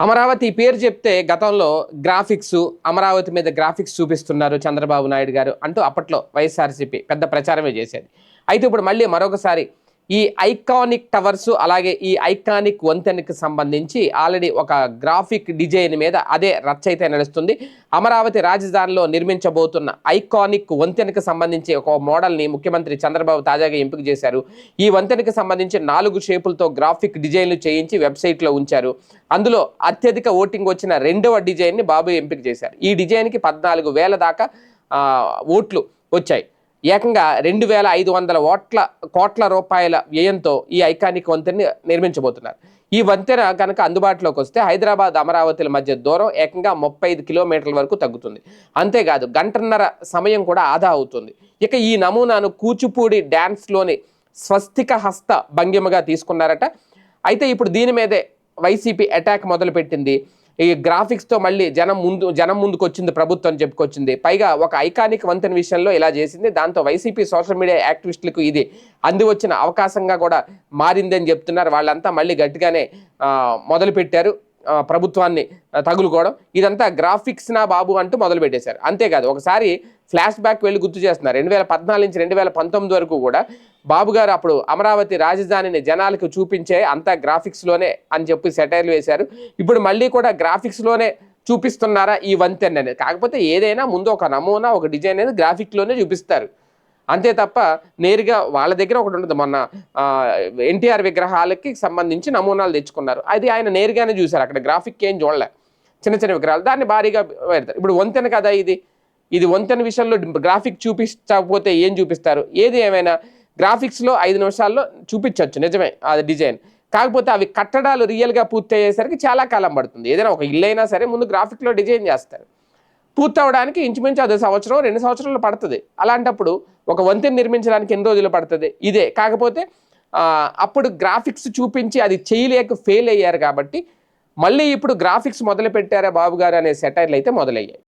అమరావతి పేరు చెప్తే గతంలో గ్రాఫిక్స్ అమరావతి మీద గ్రాఫిక్స్ చూపిస్తున్నారు చంద్రబాబు నాయుడు గారు అంటూ అప్పట్లో వైఎస్ఆర్సీపీ పెద్ద ప్రచారమే చేసేది. అయితే ఇప్పుడు మళ్ళీ మరొకసారి ఈ ఐకానిక్ టవర్స్ అలాగే ఈ ఐకానిక్ వంతెనకు సంబంధించి ఆల్రెడీ ఒక గ్రాఫిక్ డిజైన్ మీద అదే రచ్చ అయితే నడుస్తుంది. అమరావతి రాజధానిలో నిర్మించబోతున్న ఐకానిక్ వంతెనకు సంబంధించి ఒక మోడల్ని ముఖ్యమంత్రి చంద్రబాబు తాజాగా ఎంపిక చేశారు. ఈ వంతెనకి సంబంధించి నాలుగు షేపులతో గ్రాఫిక్ డిజైన్లు చేయించి వెబ్సైట్లో ఉంచారు. అందులో అత్యధిక ఓటింగ్ వచ్చిన రెండవ డిజైన్ని బాబు ఎంపిక చేశారు. ఈ డిజైన్కి పద్నాలుగు వేల దాకా ఓట్లు వచ్చాయి. ఏకంగా రెండు వేల ఐదు వందల ఓట్ల కోట్ల రూపాయల వ్యయంతో ఈ ఐకానిక్ వంతెనని నిర్మించబోతున్నారు. ఈ వంతెన కనుక అందుబాటులోకి వస్తే హైదరాబాద్ అమరావతిల మధ్య దూరం ఏకంగా ముప్పై ఐదు కిలోమీటర్ల వరకు తగ్గుతుంది. అంతేకాదు గంటన్నర సమయం కూడా ఆదా అవుతుంది. ఇక ఈ నమూనాను కూచిపూడి డ్యాన్స్లోని స్వస్తిక హస్త భంగిమగా తీసుకున్నారట. అయితే ఇప్పుడు దీని మీదే వైసీపీ అటాక్ మొదలుపెట్టింది. ఈ గ్రాఫిక్స్తో మళ్ళీ జనం ముందు జనం ముందుకు వచ్చింది ప్రభుత్వం చెప్పుకొచ్చింది. పైగా ఒక ఐకానిక్ వంతెన విషయంలో ఇలా చేసింది. దాంతో వైసీపీ సోషల్ మీడియా యాక్టివిస్టులకు ఇది అందివచ్చిన అవకాశంగా కూడా మారిందని చెప్తున్నారు. వాళ్ళంతా మళ్ళీ గట్టిగానే మొదలుపెట్టారు. ప్రభుత్వాన్ని తగులుకోవడం. ఇదంతా గ్రాఫిక్స్ నా బాబు అంటూ మొదలు పెట్టేశారు అంతేకాదు ఒకసారి ఫ్లాష్ బ్యాక్ వెళ్ళి గుర్తు చేస్తున్నారు. రెండు వేల పద్నాలుగు నుంచి రెండు వేల పంతొమ్మిది వరకు కూడా బాబు గారు అప్పుడు అమరావతి రాజధానిని జనాలకు చూపించే అంతా గ్రాఫిక్స్లోనే అని చెప్పి సెటైర్లు వేశారు. ఇప్పుడు మళ్ళీ కూడా గ్రాఫిక్స్లోనే చూపిస్తున్నారా ఈ వంతెన అనేది కాకపోతే ఏదైనా ముందు ఒక నమూనా ఒక డిజైన్ అనేది గ్రాఫిక్లోనే చూపిస్తారు. అంతే తప్ప నేరుగా వాళ్ళ దగ్గర ఒకటి ఉంటుంది. మొన్న ఎన్టీఆర్ విగ్రహాలకి సంబంధించి నమూనాలు తెచ్చుకున్నారు. అది ఆయన నేరుగానే చూశారు. అక్కడ గ్రాఫిక్ ఏం చూడలే. చిన్న చిన్న విగ్రహాలు. దాన్ని భారీగా పెడతారు. ఇప్పుడు వంతెన కదా ఇది? ఇది వంతెన విషయంలో గ్రాఫిక్ చూపించకపోతే ఏం చూపిస్తారు? ఏది ఏమైనా గ్రాఫిక్స్లో ఐదు నిమిషాల్లో చూపించవచ్చు నిజమే అది డిజైన్. కాకపోతే అవి కట్టడాలు రియల్గా పూర్తి అయ్యేసరికి చాలా కాలం పడుతుంది. ఏదైనా ఒక ఇల్లు అయినా సరే ముందు గ్రాఫిక్లో డిజైన్ చేస్తారు. పూర్తవడానికి ఇంచుమించు అది సంవత్సరం రెండు సంవత్సరాలు పడుతుంది. అలాంటప్పుడు ఒక వంతెన నిర్మించడానికి ఎన్ని రోజులు పడుతుంది? ఇదే. కాకపోతే అప్పుడు గ్రాఫిక్స్ చూపించి అది చేయలేక ఫెయిల్ అయ్యారు కాబట్టి మళ్ళీ ఇప్పుడు గ్రాఫిక్స్ మొదలు పెట్టారా బాబు గారు అనే సెటైర్లు అయితే మొదలయ్యాయి.